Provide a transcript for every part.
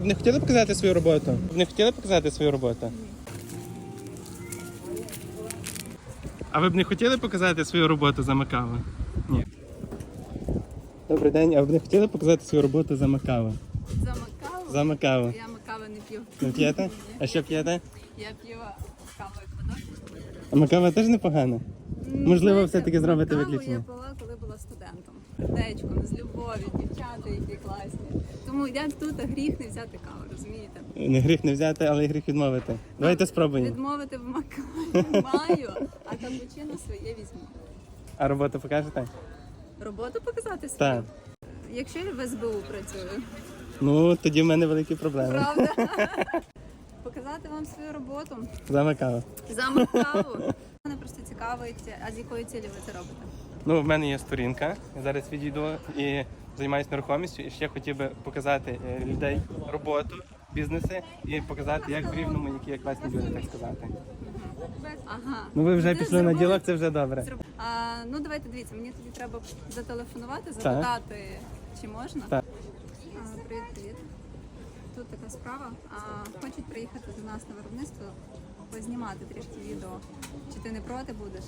Не хотіли показати свою роботу? Не хотіли показати свою роботу? А ви б не хотіли показати свою роботу за Макаво? Ні. Добрий день, а ви б не хотіли показати свою роботу за Макаво? За макаву? За Макаво. Я макави не п'ю. Не п'єте? А що п'єте? Я п'ю каву Еквадор. А Макава теж непогано. Можливо, все-таки зробите каву виключення. я пила, коли була студентом. Сердечком, з любов'ю, дівчата, які класні. Тому як тут гріх не взяти каву, розумієте? Не гріх не взяти, але й гріх відмовити. Давайте спробуємо. Відмовити в макаві маю, а капучино своє візьму. А роботу покажете? Роботу показати свою? Так. Якщо я в СБУ працюю, Ну, тоді в мене великі проблеми. правда? Показати вам свою роботу. За Макаво. За. Мене просто цікавить, а з якої цілі ви це робите? Ну, в мене є сторінка. Я зараз відійду і займаюся нерухомістю. І ще хотів би показати е, людей роботу, бізнеси і показати, як в рівному, які є класні люди, так сказати. Ага. Ну ви вже Ти пішли на зробили- ділок, це вже добре. А, ну давайте дивіться, мені тоді треба зателефонувати, запитати, чи можна. Так. А, привіт, привіт. Тут така справа. А, хочуть приїхати до нас на виробництво, познімати трішки відео. Чи ти не проти будеш?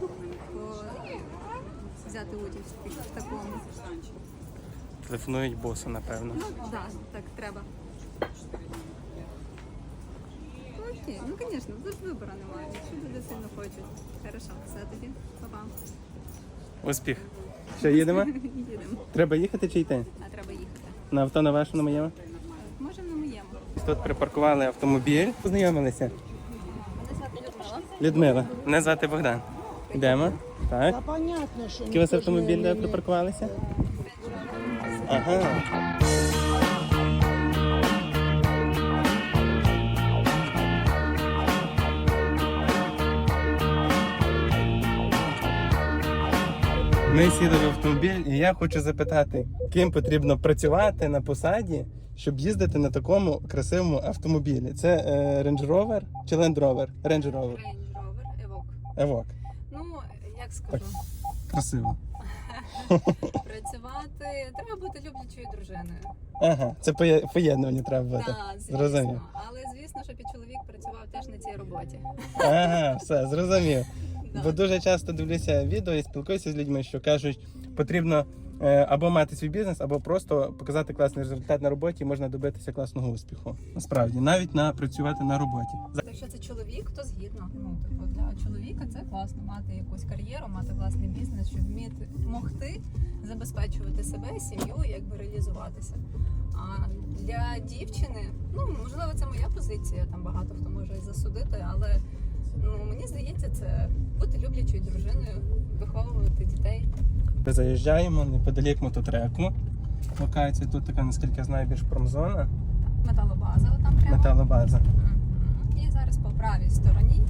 По... Взяти участь в в такому. Телефонують босу, напевно. Ну, да, так, треба. Окей, ну звісно, тут вибору немає. Якщо люди сильно хочуть. Хорошо, все тоді. Па-па. Успіх. Що, їдемо? Їдемо. Треба їхати чи йти? А треба їхати. На авто на вашу, на моєму? Можемо на моєму. Тут припаркували автомобіль. Познайомилися. Мене звати Людмила. Людмила. Мене звати Богдан. Йдемо. Так. Та понятно, що Який у вас автомобіль, де припаркувалися? Ага. Ми сіли в автомобіль, і я хочу запитати, ким потрібно працювати на посаді, щоб їздити на такому красивому автомобілі. Це е, Range Rover чи Land Rover? Range Rover. Range Rover Evoque. Evoque. Ну, як скажу, Красиво. працювати треба бути люблячою дружиною. Ага, це поє- поєднування треба бути. Так, Зрозумів. звісно. Але звісно, щоб і чоловік працював теж на цій роботі. Ага, все, зрозумів. Бо дуже часто дивлюся відео і спілкуюся з людьми, що кажуть, потрібно е, або мати свій бізнес, або просто показати класний результат на роботі, і можна добитися класного успіху. Насправді, навіть на працювати на роботі. Якщо це чоловік, то згідно. Ну, типу, для чоловіка це класно мати якусь кар'єру, мати власний бізнес, щоб вміти могти забезпечувати себе, сім'ю, якби реалізуватися. А для дівчини, ну можливо, це моя позиція. Там багато хто може засудити, але ну мені здається, це бути люблячою дружиною, виховувати дітей. Ми заїжджаємо неподалік мототреку. Локація тут така, наскільки я знаю, більш промзона, Металобаза, там прямо. металобаза. І зараз по правій стороні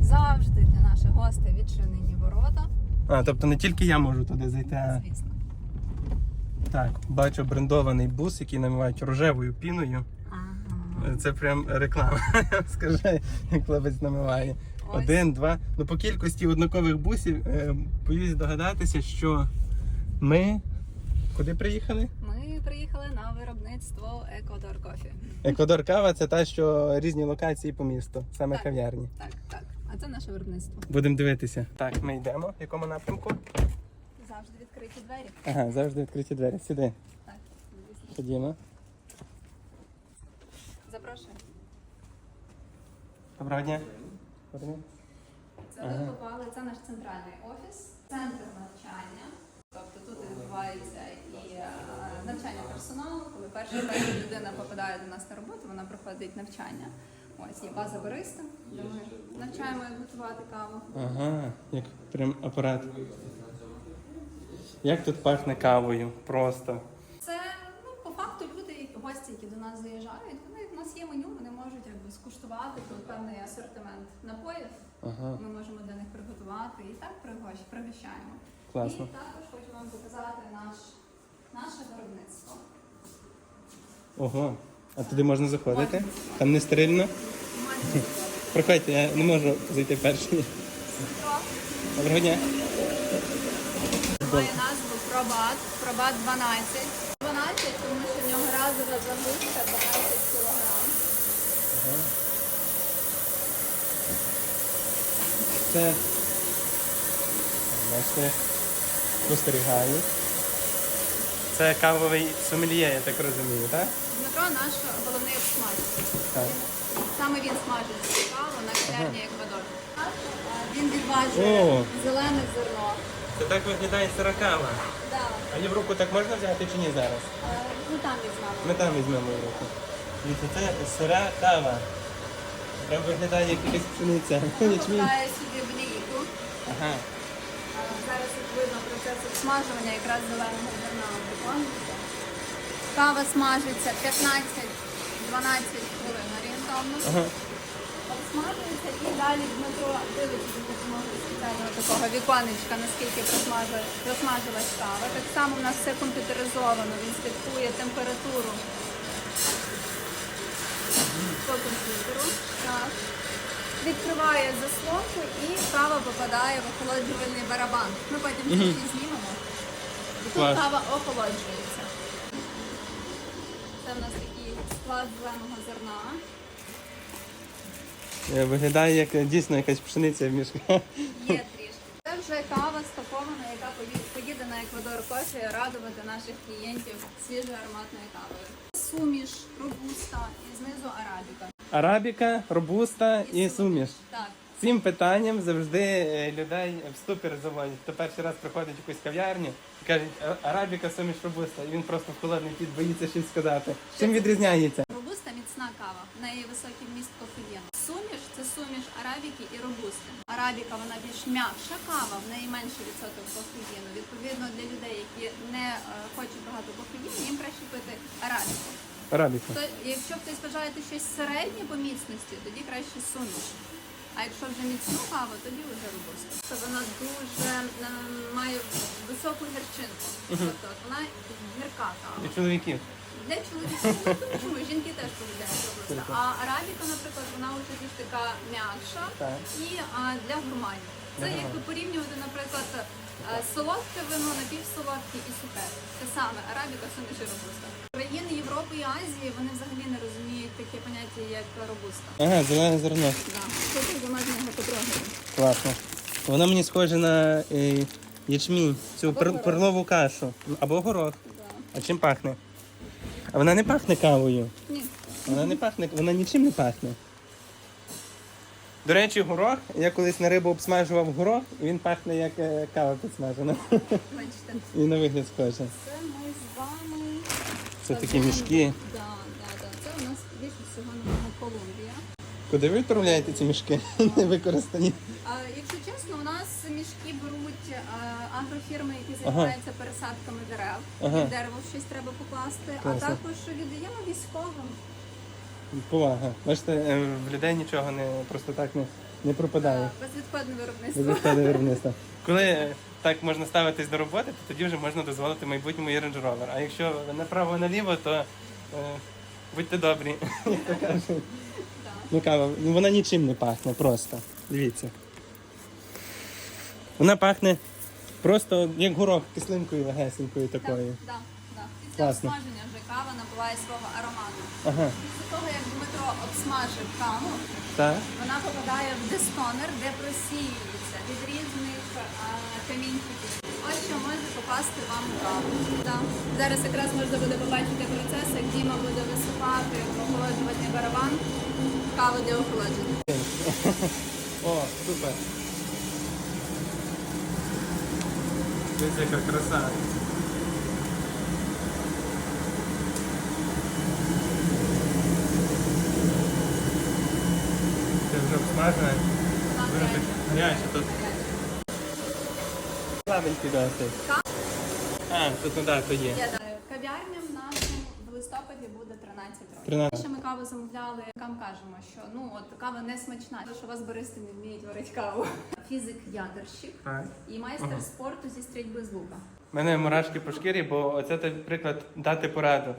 завжди для наших гостей відчинені ворота. А, тобто не тільки я можу туди зайти, а Звісно. так, бачу брендований бус, який намивають рожевою піною. Це прям реклама. Скажи, як хлопець намиває. Один, два. Ну по кількості однакових бусів е, боюсь догадатися, що ми куди приїхали? Ми приїхали на виробництво Еквадор Кофі. Еквадор кава це та, що різні локації по місту, саме Так. кав'ярні. Так, так. А це наше виробництво. Будемо дивитися. Так, ми йдемо. В якому напрямку? Завжди відкриті двері. Ага, завжди відкриті двері. Сюди. Так, звісно. Ходімо. Доброго дня. Це ви попали. Це наш центральний офіс, центр навчання. Тобто тут відбувається і е, навчання персоналу. Коли перша перша людина попадає до нас на роботу, вона проходить навчання. Ось є база бариста, де ми навчаємо як готувати каву. Ага, як прям апарат. Як тут пахне кавою? Просто. Це ну по факту люди, гості, які до нас заїжджають, вони в нас є меню, вони можуть якби скуштувати тут певний асортимент напоїв. Ага, Ми можемо для них приготувати і так пригощ- пригощаємо. класно. І також хочу вам показати наш наше виробництво. Ого. А туди можна заходити? Там не стерильно? Можна Проходьте, я не можу зайти перший. Доброго дня. Має назву Пробат, Пробат 12. 12, тому що Разова загрузка 12 кг. Це бачите, спостерігаю. Це кавовий сомельє, я так розумію, так? Дмитро наш головний обсмажник. Так. Саме він смажить каву на кав'ярні Еквадор. Він відважує О. зелене зерно. Це так виглядає сиракава. Да. А її в руку так можна взяти чи ні зараз? Е, Ну там візьмемо. Ми там візьмемо в руку. Дивіться, це сира кава. Прям виглядає як якась пшениця. Ячмінь. Покладає сюди в лійку. Ага. Е, Зараз тут видно процес обсмажування якраз зеленого зерна виконується. Кава смажиться 15-12 хвилин орієнтовно. Ага. Обсмажується і далі Дмитро дивиться за допомогою спеціального такого віконечка, наскільки просмажилась кава. Так само в нас все комп'ютеризовано, він слідкує температуру по комп'ютеру. Так. Відкриває заслонку і кава попадає в охолоджувальний барабан. Ми потім Мгм. знімемо. І тут Клас. кава охолоджується. Це в нас такий склад зеленого зерна. Е, Виглядає як е, дійсно якась пшениця в мішку. Є трішки. Це вже кава стакована, яка поїде, на Еквадор кофе радувати наших клієнтів свіжою ароматною кавою. Суміш, робуста і знизу арабіка. Арабіка, робуста і суміш. Так. Цим питанням завжди е, людей в ступір заводять. Хто перший раз приходить в якусь кав'ярню і кажуть, арабіка, суміш робуста, і він просто в холодний піт боїться щось сказати. Чим відрізняється? Робуста міцна кава, в неї. Суміш суміш арабіки і робусти. Арабіка вона більш м'якша кава, в неї менший відсоток кофеїну. Відповідно для людей, які не е, хочуть багато кофеїну, їм краще пити арабіку. Арабіка. То якщо хтось бажає щось середнє по міцності, тоді краще суміш. А якщо вже міцну каву, тоді вже робуста. То вона дуже е, має високу гірчинку. Тобто вона гірка кава. І чоловіків. Для чоловіків, ну, чому жінки теж полюбляють робуста. А арабіка, наприклад, вона вже більш така м'якша Так. і а, для гурманів. Це Ага. якби порівнювати, наприклад, е, солодке вино, напівсолодке і сухе. Це саме арабіка, суміш і робуста. Країни Європи і Азії вони взагалі не розуміють таке поняття, як робуста. Ага, зелене зерно. Да. Тут замазано його потрогати. Класно. Воно мені схоже на е, ячмінь, цю пер- перлову кашу. Або горох. Да. А чим пахне? А вона не пахне кавою. Ні. Вона не пахне, вона нічим не пахне. До речі, горох, я колись на рибу обсмажував горох, і він пахне як е, кава підсмажена. Бачите, І на вигляд схоже. це ми з вами. Це такі мішки. Да, да, да. Це у нас більше всього на Колумбія. Куди ви відправляєте ці мішки? Не використані. Агрофірми, які займаються пересадками дерев. Ага. Під дерево щось треба покласти, а також віддаємо військовим. Повага. Бачите, е, в людей нічого не просто так не, не пропадає. Безвідходне виробництво. Безвідходне виробництво. Коли е, так можна ставитись до роботи, то тоді вже можна дозволити майбутньому і Range Rover. А якщо направо-наліво, то е, будьте добрі. Ну кава, ну вона нічим не пахне, просто. Дивіться. Вона пахне просто як горох, кислинкою легесенькою такою. Да, да. Після Класно. обсмаження вже кава набуває свого аромату. Ага. Після того, як Дмитро обсмажив каву, Так. вона попадає в дистонер, де просіюється від різних а, камінчиків. Ось що може попасти вам в каву. Да. Зараз якраз можна буде побачити процес, як Діма буде висипати в охолоджувальний барабан каву для охолодження. О, супер. Дивіться, яка краса. Це вже обсмажене. Вона Дуже так гаряча. гаряче тут. Слабенький досить. Ка- А, тут ну так, то є. Я знаю, кав'ярня в нашому в листопаді буде 13 років. 13. Ще ми каву замовляли, кам кажемо, що ну от кава не смачна, що у вас баристи не вміють варити каву. Фізик ядерщик Так. і майстер Ага. спорту зі стрільби з лука. У мене мурашки по шкірі, бо оце той приклад дати пораду.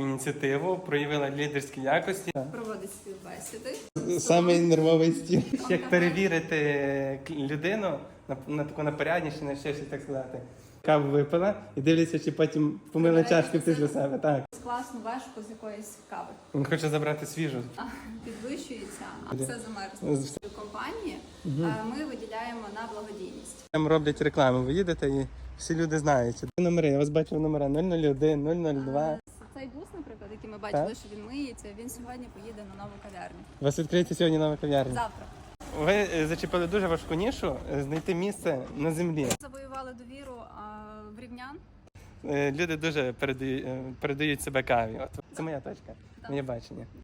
Ініціативу проявила лідерські якості. Проводить співбесіди. Самий нервовий стіл. Як перевірити людину на, на таку напорядність, на ще щось так сказати. каву випила і дивляться, чи потім Вибираєте чашки за після себе. Так. Класну вешку з якоїсь кави. Він хоче забрати свіжу. А, Підвищується, а все замерзло. З- У компанії е, ми виділяємо на благодійність. Там роблять рекламу. Ви їдете і всі люди знають. Номери, я вас бачив номера 001, 002. Цей бус, наприклад, який ми бачили, Так. що він миється, він сьогодні поїде на нову кав'ярню. У вас відкриється сьогодні нова кав'ярня. Завтра. Ви е, зачепили дуже важку нішу е, знайти місце на землі. Завоювали довіру а, в рівнян. Е, Люди дуже передають, передають себе каві. От це моя точка, моє бачення.